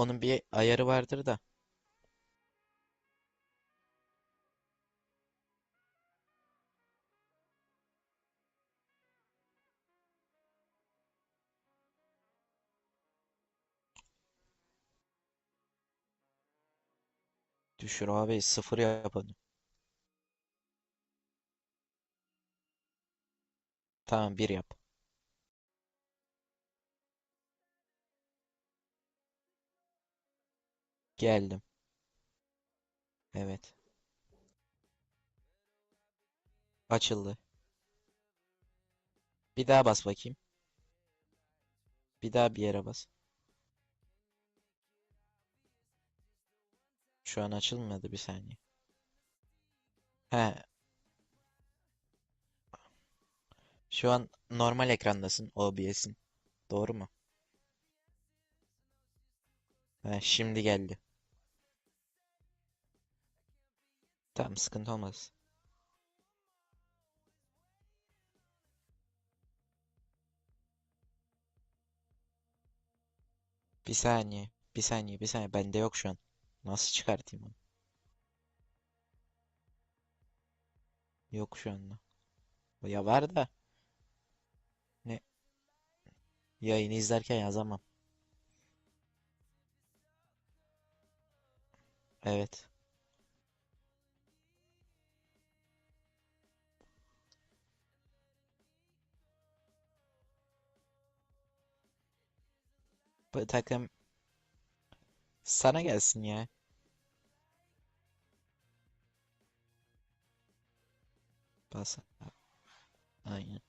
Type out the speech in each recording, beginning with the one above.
Onun bir ayarı vardır da. Düşür abi sıfır yap onu. Tamam bir yap. Geldim. Evet. Açıldı. Bir daha bas bakayım. Bir daha bir yere bas. Şu an açılmadı bir saniye. He, şu an normal ekrandasın OBS'in. Doğru mu? He, şimdi geldi. Tamam sıkıntı olmaz. Bir saniye. Bir saniye. Bir saniye. Bende yok şu an. Nasıl çıkartayım onu? Yok şu anda. Ya var da. Ne? Yayını izlerken yazamam. Evet. Bu takım sana gelsin ya. Bas. Aynen.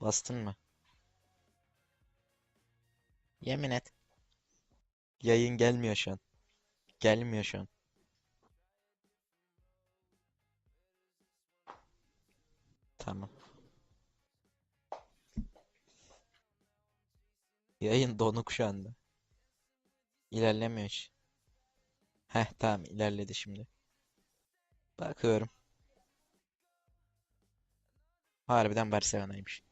Bastın mı? Yemin et. Yayın gelmiyor şu an. Gelmiyor şu an. Tamam. Yayın donuk şu anda. İlerlemiyor hiç. Heh tamam ilerledi şimdi. Bakıyorum. Harbiden Barcelona'ymış.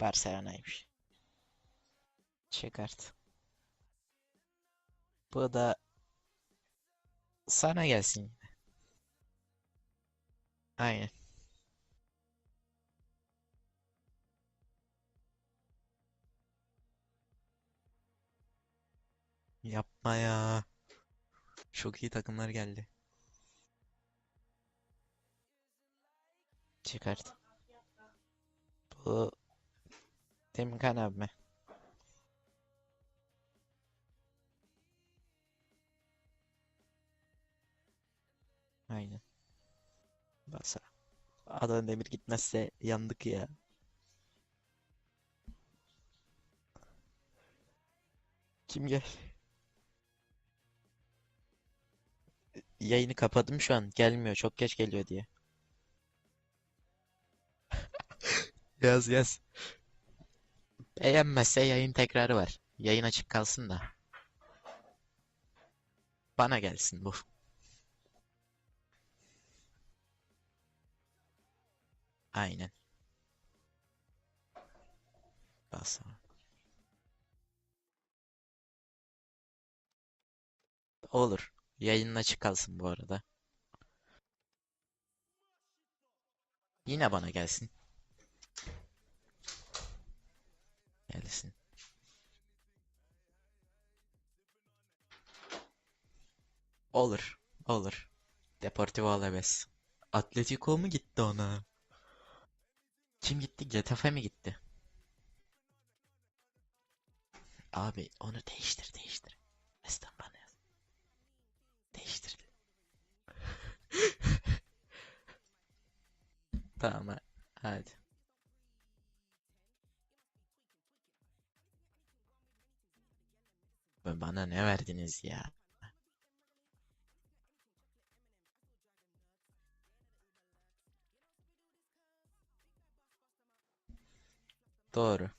Barcelona'ymış. Çıkart. Bu da sana gelsin. Aynen. Yapma ya. Çok iyi takımlar geldi. Çıkart. Bu Teminkan abi mi? Aynen. Basa. Adana Demir gitmezse yandık ya. Kim gel? Yayını kapadım şu an. Gelmiyor. Çok geç geliyor diye. Yaz yaz. Beğenmezse yayın tekrarı var. Yayın açık kalsın da. Bana gelsin bu. Aynen. Basa. Olur. Yayının açık kalsın bu arada. Yine bana gelsin. Gelsin. Olur. Olur. Deportivo Alaves. Atletico mu gitti ona? Kim gitti? Getafe mi gitti? Abi onu değiştir değiştir. West Ham bana yaz. Değiştir. Tamam ha- hadi. Bana ne verdiniz ya? Doğru.